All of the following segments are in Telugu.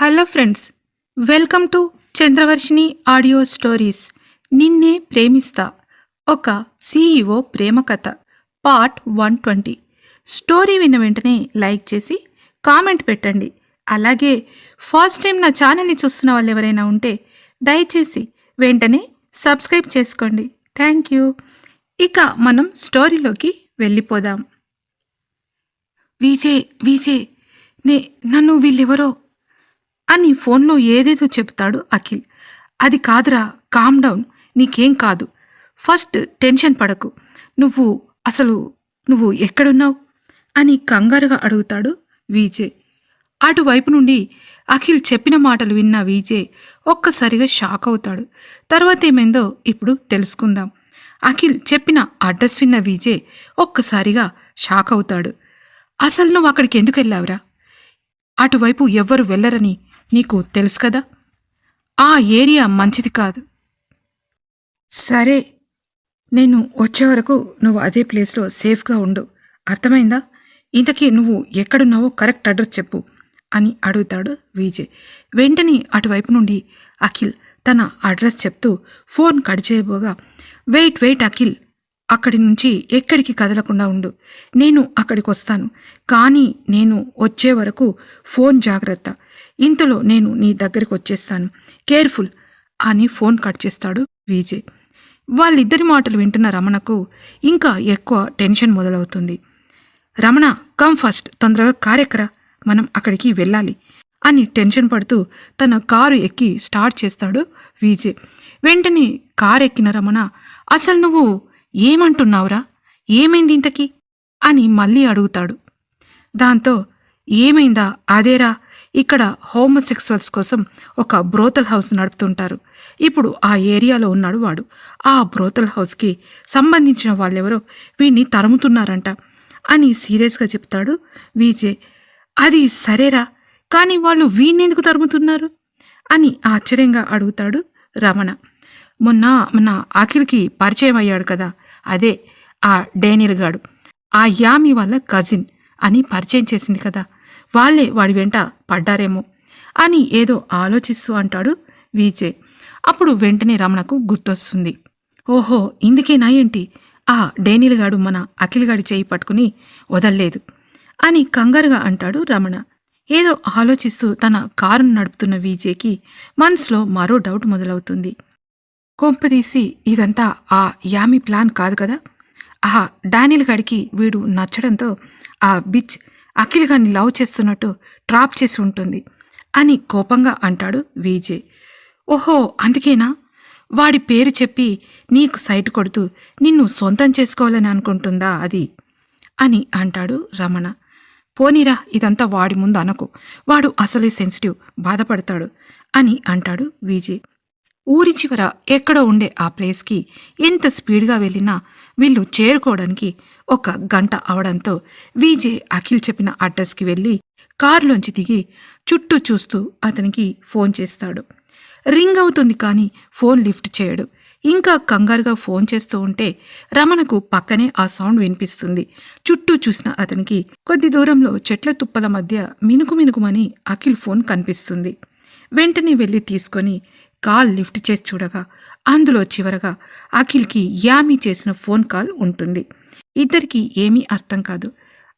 Hello friends welcome to Chandravarshini audio stories. నిన్నే ప్రేమిస్తా ఒక సీఈఓ ప్రేమ కథ పార్ట్ వన్ ట్వంటీ. స్టోరీ విన్న వెంటనే లైక్ చేసి కామెంట్ పెట్టండి. అలాగే ఫస్ట్ టైం నా ఛానల్ని చూస్తున్న వాళ్ళు ఎవరైనా ఉంటే దయచేసి వెంటనే సబ్స్క్రైబ్ చేసుకోండి. Thank you. ఇక మనం స్టోరీలోకి వెళ్ళిపోదాం. విజయ్ విజయ్ నే నన్ను వీళ్ళెవరో అని ఫోన్లో ఏదేదో చెప్తాడు అఖిల్. అది కాదురా కామ్ డౌన్ నీకేం కాదు. ఫస్ట్ టెన్షన్ పడకు. నువ్వు అసలు నువ్వు ఎక్కడున్నావు? అని కంగారుగా అడుగుతాడు విజయ్. అటువైపు నుండి అఖిల్ చెప్పిన మాటలు విన్న విజయ్ ఒక్కసారిగా షాక్ అవుతాడు. తర్వాత ఏమైందో ఇప్పుడు తెలుసుకుందాం. అఖిల్ చెప్పిన అడ్రస్ విన్న విజయ్ ఒక్కసారిగా షాక్ అవుతాడు. అసలు నువ్వు అక్కడికి ఎందుకు వెళ్ళావురా? అటువైపు ఎవ్వరు వెళ్ళరని నీకు తెలుసు కదా? ఆ ఏరియా మంచిది కాదు. సరే నేను వచ్చే వరకు నువ్వు అదే ప్లేస్లో సేఫ్గా ఉండు. అర్థమైందా? ఇంతకీ నువ్వు ఎక్కడున్నావో కరెక్ట్ అడ్రస్ చెప్పు అని అడుగుతాడు విజయ్. వెంటనే అటువైపు నుండి అఖిల్ తన అడ్రస్ చెప్తూ ఫోన్ కట్ చేయబోగా వెయిట్ వెయిట్ అఖిల్ అక్కడి నుంచి ఎక్కడికి కదలకుండా ఉండు. నేను అక్కడికి వస్తాను. కానీ నేను వచ్చే వరకు ఫోన్ జాగ్రత్త. ఇంతలో నేను నీ దగ్గరికి వచ్చేస్తాను. కేర్ఫుల్ అని ఫోన్ కట్ చేస్తాడు విజయ్. వాళ్ళిద్దరి మాటలు వింటున్న రమణకు ఇంకా ఎక్కువ టెన్షన్ మొదలవుతుంది. రమణ కమ్ ఫస్ట్ తొందరగా కారెక్కరా. మనం అక్కడికి వెళ్ళాలి అని టెన్షన్ పడుతూ తన కారు ఎక్కి స్టార్ట్ చేస్తాడు విజయ్. వెంటనే కారు ఎక్కిన రమణ అసలు నువ్వు ఏమంటున్నావురా? ఏమైంది ఇంతకి? అని మళ్ళీ అడుగుతాడు. దాంతో ఏమైందా? అదేరా ఇక్కడ హోమోసెక్సువల్స్ కోసం ఒక బ్రోతల్ హౌస్ నడుపుతుంటారు. ఇప్పుడు ఆ ఏరియాలో ఉన్నాడు వాడు. ఆ బ్రోతల్ హౌస్కి సంబంధించిన వాళ్ళెవరో వీడిని తరుముతున్నారంట అని సీరియస్గా చెప్తాడు విజయ్. అది సరేరా కానీ వాళ్ళు వీణ్ణెందుకు తరుముతున్నారు? అని ఆశ్చర్యంగా అడుగుతాడు రమణ. మొన్న మన అఖిల్కి పరిచయం అయ్యాడు కదా అదే ఆ డేనియల్ గాడు. ఆ యామి వాళ్ళ కజిన్ అని పరిచయం చేసింది కదా. వాళ్ళే వాడి వెంట పడ్డారేమో అని ఏదో ఆలోచిస్తూ అంటాడు వీజే అప్పుడు వెంటనే రమణకు గుర్తొస్తుంది. ఓహో ఇందుకేనా ఏంటి? ఆ డేనియల్ గాడు మన అఖిల్ గాడి చేయి పట్టుకుని వదల్లేదు అని కంగారుగా అంటాడు రమణ. ఏదో ఆలోచిస్తూ తన కారును నడుపుతున్న విజయ్కి మనసులో మరో డౌట్ మొదలవుతుంది. కొంపదీసి ఇదంతా ఆ యామి ప్లాన్ కాదు కదా? ఆ డానియల్ గడికి వీడు నచ్చడంతో ఆ బిచ్ అఖిల్ గాన్ని లవ్ చేస్తున్నట్టు ట్రాప్ చేసి ఉంటుంది అని కోపంగా అంటాడు విజే ఓహో అందుకేనా? వాడి పేరు చెప్పి నీకు సైట్ కొడుతూ నిన్ను సొంతం చేసుకోవాలని అనుకుంటుందా అది? అని అంటాడు రమణ. పోనీరా ఇదంతా వాడి ముందు అనకు. వాడు అసలే సెన్సిటివ్ బాధపడతాడు అని అంటాడు విజయ్. ఊరి చివర ఎక్కడో ఉండే ఆ ప్లేస్కి ఎంత స్పీడ్గా వెళ్ళినా వీళ్ళు చేరుకోవడానికి ఒక గంట అవడంతో విజే అఖిల్ చెప్పిన అడ్రస్కి వెళ్ళి కారులోంచి దిగి చుట్టూ చూస్తూ అతనికి ఫోన్ చేస్తాడు. రింగ్ అవుతుంది కానీ ఫోన్ లిఫ్ట్ చేయడు. ఇంకా కంగారుగా ఫోన్ చేస్తూ ఉంటే రమణకు పక్కనే ఆ సౌండ్ వినిపిస్తుంది. చుట్టూ చూసిన అతనికి కొద్ది దూరంలో చెట్ల తుప్పల మధ్య మినుకు మినుకుమని అఖిల్ ఫోన్ కనిపిస్తుంది. వెంటనే వెళ్ళి తీసుకొని కాల్ లిఫ్ట్ చేసి చూడగా అందులో చివరగా అఖిల్కి యామి చేసిన ఫోన్ కాల్ ఉంటుంది. ఇద్దరికి ఏమీ అర్థం కాదు.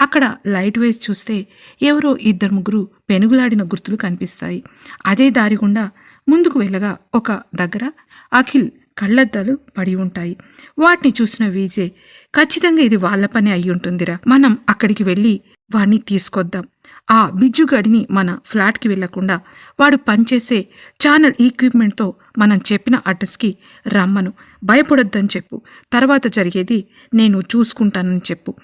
అక్కడ లైట్ వేసి చూస్తే ఎవరో ఇద్దరు ముగ్గురు పెనుగులాడిన గుర్తులు కనిపిస్తాయి. అదే దారి గుండా ముందుకు వెళ్ళగా ఒక దగ్గర అఖిల్ కళ్ళద్దాలు పడి ఉంటాయి. వాటిని చూసిన విజయ్ ఖచ్చితంగా ఇది వాళ్ళ పని అయి ఉంటుందిరా. మనం అక్కడికి వెళ్ళి వాణ్ణి తీసుకొద్దాం. ఆ బిజ్జుగాడిని మన ఫ్లాట్కి వెళ్ళకుండా వాడు పనిచేసే ఛానల్ ఈక్విప్మెంట్తో మనం చెప్పిన అడ్రస్కి రమ్మను. భయపడొద్దని చెప్పు. తర్వాత జరిగేది నేను చూసుకుంటానని చెప్పు.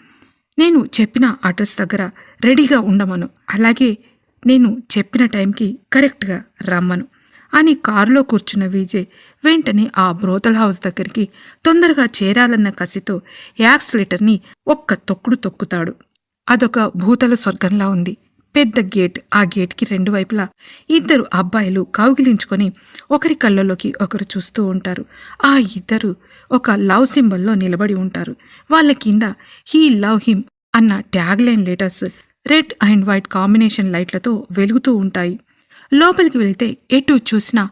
నేను చెప్పిన అడ్రస్ దగ్గర రెడీగా ఉండమను. అలాగే నేను చెప్పిన టైంకి కరెక్ట్గా రమ్మను. అని కారులో కూర్చున్న విజయ్ వెంటనే ఆ బ్రోతల్ హౌస్ దగ్గరికి తొందరగా చేరాలన్న కసితో యాక్సిలేటర్ని ఒక్క తొక్కుడు తొక్కుతాడు. అదొక భూతల స్వర్గంలా ఉంది. పెద్ద గేట్ ఆ గేట్కి రెండు వైపులా ఇద్దరు అబ్బాయిలు కౌగిలించుకొని ఒకరి కళ్ళలోకి ఒకరు చూస్తూ ఉంటారు. ఆ ఇద్దరు ఒక లవ్ సింబల్లో నిలబడి ఉంటారు. వాళ్ళ కింద హీ లవ్ హిమ్ అన్న tag line letters red and white combination లైట్లతో వెలుగుతూ ఉంటాయి. లోపలికి వెళితే ఎటు చూసినా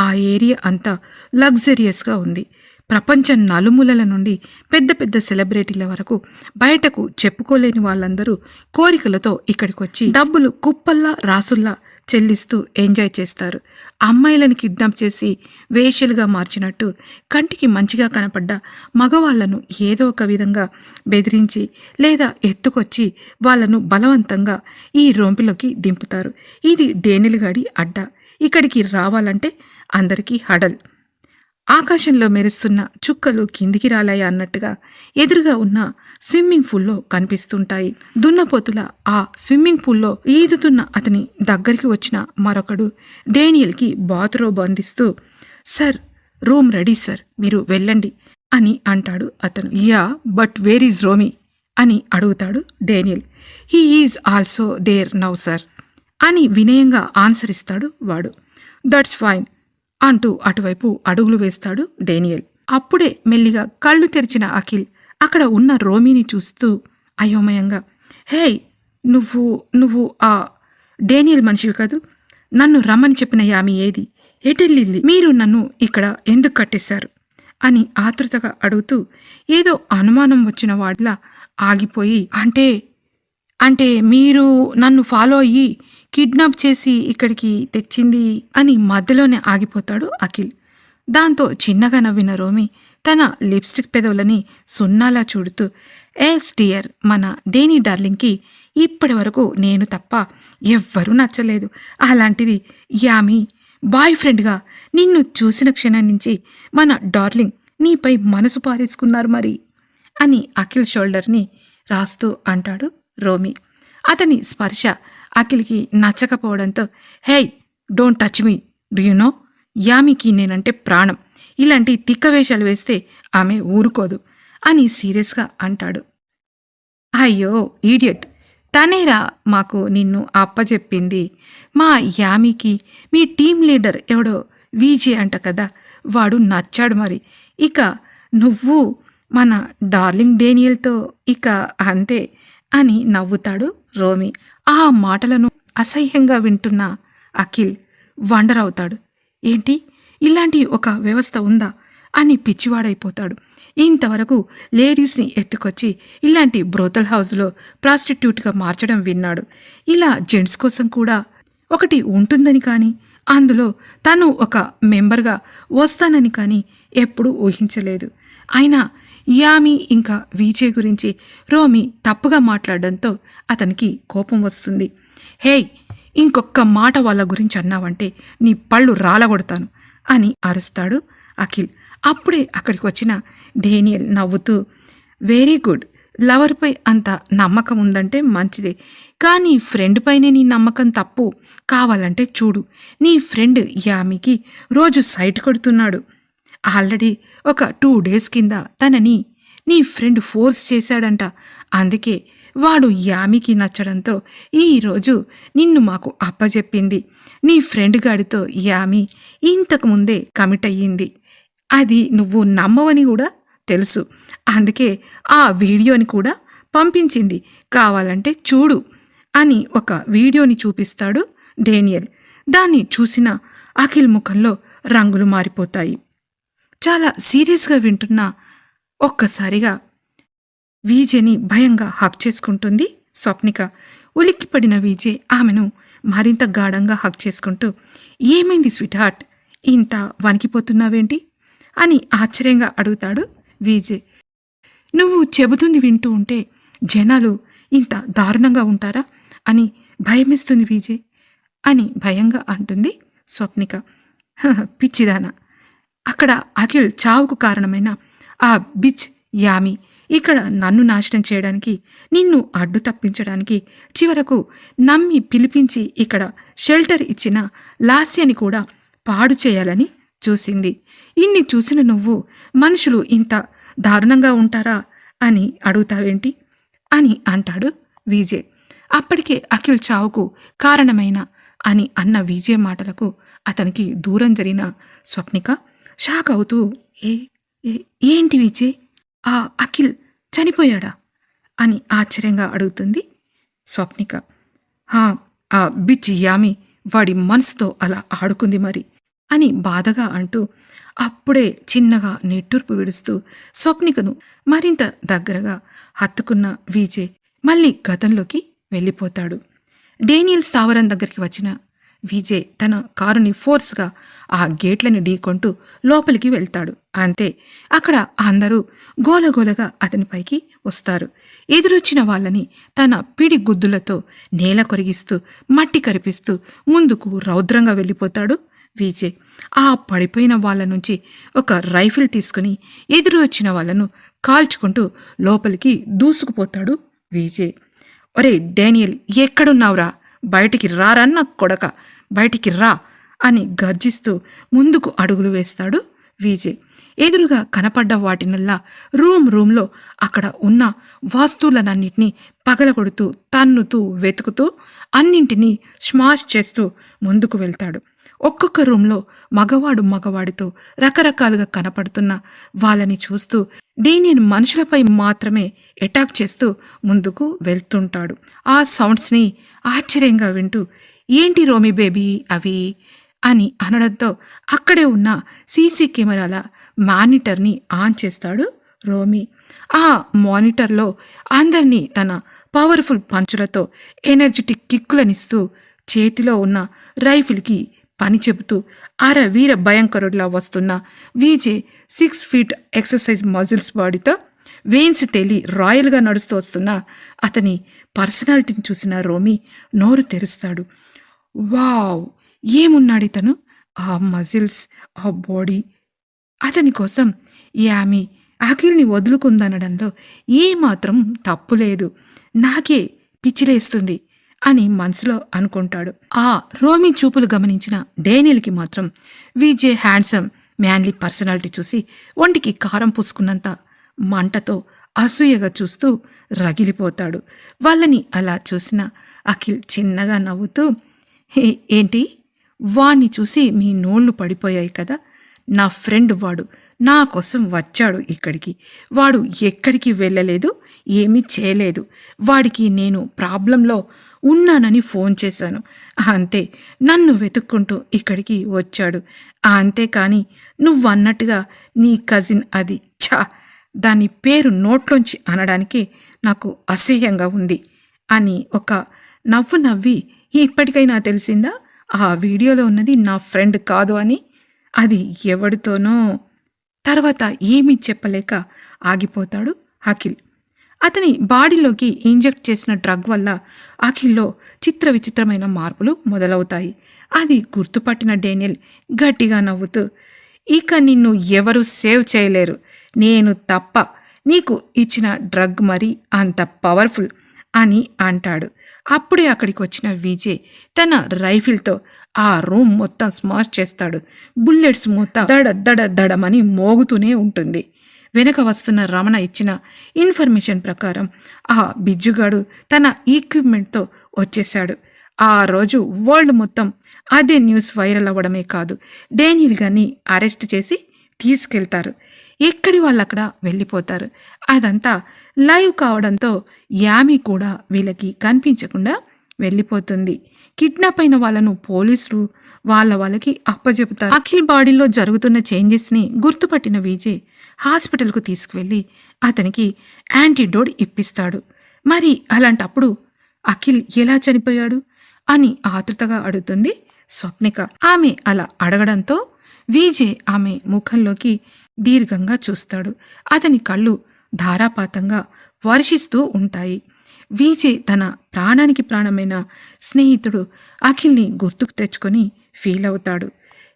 ఆ ఏరియా అంతా లగ్జరియస్గా ఉంది. ప్రపంచం నలుమూలల నుండి పెద్ద పెద్ద సెలబ్రిటీల వరకు బయటకు చెప్పుకోలేని వాళ్ళందరూ కోరికలతో ఇక్కడికి వచ్చి డబ్బులు కుప్పల్లా రాసుల్లా చెల్లిస్తూ ఎంజాయ్ చేస్తారు. అమ్మాయిలను కిడ్నాప్ చేసి వేషలుగా మార్చినట్టు కంటికి మంచిగా కనపడ్డ మగవాళ్ళను ఏదో ఒక విధంగా బెదిరించి లేదా ఎత్తుకొచ్చి వాళ్ళను బలవంతంగా ఈ రొంపిలోకి దింపుతారు. ఇది డేనిల్గాడి అడ్డ. ఇక్కడికి రావాలంటే అందరికీ హడల్. ఆకాశంలో మెరుస్తున్న చుక్కలు కిందికి రాలాయి అన్నట్టుగా ఎదురుగా ఉన్న స్విమ్మింగ్ పూల్లో కనిపిస్తుంటాయి. దున్నపోతుల ఆ స్విమ్మింగ్ పూల్లో ఈదుతున్న అతని దగ్గరికి వచ్చిన మరొకడు డేనియల్కి బాత్రూమ్ అందిస్తూ సార్ రూమ్ రెడీ సార్ మీరు వెళ్ళండి అని అంటాడు అతను. Yeah but where is Romi అని అడుగుతాడు Daniel. He is also there now sir అని వినయంగా ఆన్సర్ ఇస్తాడు వాడు. దట్స్ ఫైన్ అంటూ అటువైపు అడుగులు వేస్తాడు డేనియల్. అప్పుడే మెల్లిగా కళ్ళు తెరిచిన అఖిల్ అక్కడ ఉన్న రోమిని చూస్తూ అయోమయంగా హే నువ్వు నువ్వు ఆ డేనియల్ మనిషివి కాదు. నన్ను రమ్మని చెప్పిన యామి ఏది? ఎటెళ్ళింది మీరు నన్ను ఇక్కడ ఎందుకు కట్టేశారు? అని ఆతృతగా అడుగుతూ ఏదో అనుమానం వచ్చిన వాడిలా ఆగిపోయి అంటే అంటే మీరు నన్ను ఫాలో అయ్యి కిడ్నాప్ చేసి ఇక్కడికి తెచ్చింది అని మధ్యలోనే ఆగిపోతాడు అఖిల్. దాంతో చిన్నగా నవ్విన రోమి తన లిప్స్టిక్ పెదవులని సున్నాలా చూడుతూ ఎస్ డియర్ మన డేనీ డార్లింగ్కి ఇప్పటి వరకు నేను తప్ప ఎవ్వరూ నచ్చలేదు. అలాంటిది యామి బాయ్ ఫ్రెండ్గా నిన్ను చూసిన క్షణం నుంచి మన డార్లింగ్ నీపై మనసు పారేసుకున్నారు మరి అని అఖిల్ షోల్డర్ని రాస్తూ అంటాడు రోమి. అతని స్పర్శ అఖిల్కి నచ్చకపోవడంతో hey don't touch me. Do you know? యామికి నేనంటే ప్రాణం. ఇలాంటి తిక్క వేషాలు వేస్తే ఆమె ఊరుకోదు అని సీరియస్గా అంటాడు. అయ్యో ఈడియట్ తనేరా మాకు నిన్ను అప్పచెప్పింది మా యామికి మీ టీం లీడర్ ఎవడో విజే అంట కదా వాడు నచ్చాడు మరి. ఇక నువ్వు మన డార్లింగ్ డేనియల్తో ఇక అంతే అని నవ్వుతాడు రోమి. ఆ మాటలను అసహ్యంగా వింటున్న అఖిల్ వండర్ అవుతాడు ఏంటి? ఇలాంటి ఒక వ్యవస్థ ఉందా? అని పిచ్చివాడైపోతాడు. ఇంతవరకు లేడీస్ని ఎత్తుకొచ్చి ఇలాంటి బ్రోతల్ హౌస్లో ప్రాస్టిట్యూట్గా మార్చడం విన్నాడు. ఇలా జెంట్స్ కోసం కూడా ఒకటి ఉంటుందని కానీ అందులో తను ఒక మెంబర్గా వస్తానని కానీ ఎప్పుడూ ఊహించలేదు. అయినా యామి ఇంకా వీజే గురించి రోమి తప్పుగా మాట్లాడడంతో అతనికి కోపం వస్తుంది. హేయ్ ఇంకొక్క మాట వాళ్ళ గురించి అన్నావంటే నీ పళ్ళు రాలగొడతాను అని అరుస్తాడు అఖిల్. అప్పుడే అక్కడికి వచ్చిన డేనియల్ నవ్వుతూ వెరీ గుడ్. లవర్పై అంత నమ్మకం ఉందంటే మంచిదే. కానీ ఫ్రెండ్ పైనే నీ నమ్మకం తప్పు. కావాలంటే చూడు. నీ ఫ్రెండ్ యామికి రోజు సైట్ కొడుతున్నాడు. ఆల్రెడీ ఒక టూ డేస్ కింద తనని నీ ఫ్రెండ్ ఫోర్స్ చేశాడంట. అందుకే వాడు యామికి నచ్చడంతో ఈరోజు నిన్ను మాకు అప్పజెప్పింది. నీ ఫ్రెండ్ గాడితో యామి ఇంతకు ముందే కమిట్ అయ్యింది. అది నువ్వు నమ్మవని కూడా తెలుసు. అందుకే ఆ వీడియోని కూడా పంపించింది. కావాలంటే చూడు అని ఒక వీడియోని చూపిస్తాడు డేనియల్. దాన్ని చూసిన అఖిల్ ముఖంలో రంగులు మారిపోతాయి. చాలా సీరియస్గా వింటున్న ఒక్కసారిగా వీజేని భయంగా హక్ చేసుకుంటుంది స్వప్నిక. ఉలిక్కిపడిన వీజే ఆమెను మరింత గాఢంగా హక్ చేసుకుంటూ ఏమైంది స్వీట్ హార్ట్ ఇంత వణికిపోతున్నావేంటి? అని ఆశ్చర్యంగా అడుగుతాడు వీజే నువ్వు చెబుతుంది వింటూ ఉంటే జనాలు ఇంత దారుణంగా ఉంటారా? అని భయమేస్తుంది వీజే అని భయంగా అంటుంది స్వప్నిక. పిచ్చిదానా! అక్కడ అఖిల్ చావుకు కారణమైన ఆ బిచ్ యామి ఇక్కడ నన్ను నాశనం చేయడానికి నిన్ను అడ్డు తప్పించడానికి చివరకు నమ్మి పిలిపించి ఇక్కడ షెల్టర్ ఇచ్చిన లాస్యని కూడా పాడు చేయాలని చూసింది. ఇన్ని చూసిన నువ్వు మనుషులు ఇంత దారుణంగా ఉంటారా అని అడుగుతావేంటి? అని అంటాడు విజయ్. అప్పటికే అఖిల్ చావుకు కారణమైన అని అన్న విజయ్ మాటలకు అతనికి దూరం జరిగిన స్వప్నిక షాక్ అవుతూ ఏ ఏంటి విజయ్ ఆ అఖిల్ చనిపోయాడా? అని ఆశ్చర్యంగా అడుగుతుంది స్వప్నిక. "హా, ఆ బిచ్ యామి వాడి మనసుతో అలా ఆడుకుంది మరి అని బాధగా అంటూ అప్పుడే చిన్నగా నిట్టూర్పు విడుస్తూ స్వప్నికను మరింత దగ్గరగా హత్తుకున్న విజయ్ మళ్ళీ గతంలోకి వెళ్ళిపోతాడు. డేనియల్ స్థావరం దగ్గరికి వచ్చిన విజయ్ తన కారుని ఫోర్స్గా ఆ గేట్లని ఢీకొంటూ లోపలికి వెళ్తాడు. అంతే అక్కడ అందరూ గోలగోలగా అతనిపైకి వస్తారు. ఎదురొచ్చిన వాళ్ళని తన పిడి గుద్దులతో నేల కొరిగిస్తూ మట్టి కరిపిస్తూ ముందుకు రౌద్రంగా వెళ్ళిపోతాడు విజయ్. ఆ పడిపోయిన వాళ్ళ నుంచి ఒక రైఫిల్ తీసుకుని ఎదురు వచ్చిన వాళ్ళను కాల్చుకుంటూ లోపలికి దూసుకుపోతాడు విజయ్. ఒరే డేనియల్ ఎక్కడున్నావురా? బయటికి రారన్న కొడక? బయటికి రా అని గర్జిస్తూ ముందుకు అడుగులు వేస్తాడు విజయ్. ఎదురుగా కనపడ్డ వాటినల్లా రూమ్ రూమ్లో అక్కడ ఉన్న వస్తువులనన్నింటినీ పగలగొడుతూ తన్నుతూ వెతుకుతూ అన్నింటినీ స్మాష్ చేస్తూ ముందుకు వెళ్తాడు. ఒక్కొక్క రూమ్లో మగవాడు మగవాడితో రకరకాలుగా కనపడుతున్న వాళ్ళని చూస్తూ డేనియన్ మనుషులపై మాత్రమే అటాక్ చేస్తూ ముందుకు వెళ్తుంటాడు. ఆ సౌండ్స్ని ఆశ్చర్యంగా వింటూ ఏంటి రోమి బేబీ? అవి? అని అనడంతో అక్కడే ఉన్న సీసీ కెమెరాల మానిటర్ని ఆన్ చేస్తాడు రోమి. ఆ మానిటర్లో అందరినీ తన పవర్ఫుల్ పంచులతో ఎనర్జెటిక్ కిక్కులనిస్తూ చేతిలో ఉన్న రైఫిల్కి పని చెబుతూ అర వీర భయంకరుడిలా వస్తున్న VJ six feet exercise muscles బాడీతో veins తేలి రాయల్గా నడుస్తూ వస్తున్న అతని పర్సనాలిటీని చూసిన రోమి నోరు తెరుస్తాడు. వావ్! ఏమున్నాడు ఇతను? ఆ మజిల్స్ ఆ బాడీ. అతని కోసం ఈ ఆమె అఖిల్ని వదులుకుందనడంలో ఏమాత్రం తప్పు లేదు. నాకే పిచ్చిలేస్తుంది అని మనసులో అనుకుంటాడు. ఆ రోమి చూపులు గమనించిన డేనియల్కి మాత్రం విజే హ్యాండ్సమ్ మ్యాన్లీ పర్సనాలిటీ చూసి ఒంటికి కారం పూసుకున్నంత మంటతో అసూయగా చూస్తూ రగిలిపోతాడు. వాళ్ళని అలా చూసిన అఖిల్ చిన్నగా నవ్వుతూ ఏంటి? వాణ్ణి చూసి మీ నోళ్ళు పడిపోయాయి కదా. నా ఫ్రెండ్ వాడు నా కోసం వచ్చాడు ఇక్కడికి. వాడు ఎక్కడికి వెళ్ళలేదు ఏమీ చేయలేదు. వాడికి నేను ప్రాబ్లంలో ఉన్నానని ఫోన్ చేశాను. అంతే నన్ను వెతుక్కుంటూ ఇక్కడికి వచ్చాడు. అంతేకాని నువ్వన్నట్టుగా నీ కజిన్ అది. ఛా! దాని పేరు నోట్లోంచి అనడానికి నాకు అసహ్యంగా ఉంది అని ఒక నవ్వు నవ్వి ఇప్పటికైనా తెలిసిందా? ఆ వీడియోలో ఉన్నది నా ఫ్రెండ్ కాదు అని. అది ఎవడితోనో. తర్వాత ఏమీ చెప్పలేక ఆగిపోతాడు అఖిల్. అతని బాడీలోకి ఇంజెక్ట్ చేసిన డ్రగ్ వల్ల అఖిల్లో చిత్ర విచిత్రమైన మార్పులు మొదలవుతాయి. అది గుర్తుపట్టిన డేనియల్ గట్టిగా నవ్వుతూ ఇక నిన్ను ఎవరు సేవ్ చేయలేరు. నేను తప్ప నీకు ఇచ్చిన డ్రగ్ మరి అంత పవర్ఫుల్ అని అంటాడు. అప్పుడే అక్కడికి వచ్చిన విజయ్ తన రైఫిల్తో ఆ రూమ్ మొత్తం స్మాష్ చేస్తాడు. బుల్లెట్స్ మూత దడ దడ దడమని మోగుతూనే ఉంటుంది. వెనక వస్తున్న రమణ ఇచ్చిన ఇన్ఫర్మేషన్ ప్రకారం ఆ బిజ్జుగాడు తన ఈక్విప్మెంట్తో వచ్చేశాడు. ఆ రోజు వరల్డ్ మొత్తం అదే న్యూస్ వైరల్ అవ్వడమే కాదు డేనియల్ గాని అరెస్ట్ చేసి తీసుకెళ్తారు. ఎక్కడి వాళ్ళు అక్కడ వెళ్ళిపోతారు? అదంతా లైవ్ కావడంతో యామి కూడా వీళ్ళకి కనిపించకుండా వెళ్ళిపోతుంది. కిడ్నాప్ అయిన వాళ్ళను పోలీసులు వాళ్ళ వాళ్ళకి అప్పజెపుతారు. అఖిల్ బాడీలో జరుగుతున్న చేంజెస్ని గుర్తుపట్టిన విజయ్ హాస్పిటల్కు తీసుకువెళ్ళి అతనికి యాంటీడోడ్ ఇప్పిస్తాడు. మరి అలాంటప్పుడు అఖిల్ ఎలా చనిపోయాడు? అని ఆతృతగా అడుగుతుంది స్వప్నిక. ఆమె అలా అడగడంతో విజయ్ ఆమె ముఖంలోకి దీర్ఘంగా చూస్తాడు. అతని కళ్ళు ధారాపాతంగా వర్షిస్తూ ఉంటాయి. విజయ్ తన ప్రాణానికి ప్రాణమైన స్నేహితుడు అఖిల్ని గుర్తుకు తెచ్చుకొని ఫీల్ అవుతాడు.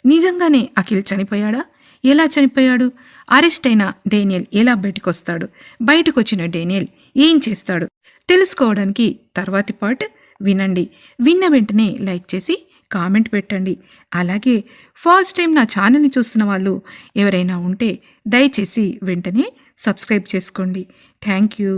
నిజంగానే అఖిల్ చనిపోయాడా? ఎలా చనిపోయాడు? అరెస్ట్ అయిన డేనియల్ ఎలా బయటకొస్తాడు? బయటకొచ్చిన డేనియల్ ఏం చేస్తాడు? తెలుసుకోవడానికి తర్వాతి పార్ట్ వినండి. విన్న వెంటనే లైక్ చేసి కామెంట్ పెట్టండి. అలాగే ఫస్ట్ టైం నా ఛానల్ని చూస్తున్న వాళ్ళు ఎవరైనా ఉంటే దయచేసి వెంటనే సబ్స్క్రైబ్ చేసుకోండి. Thank you.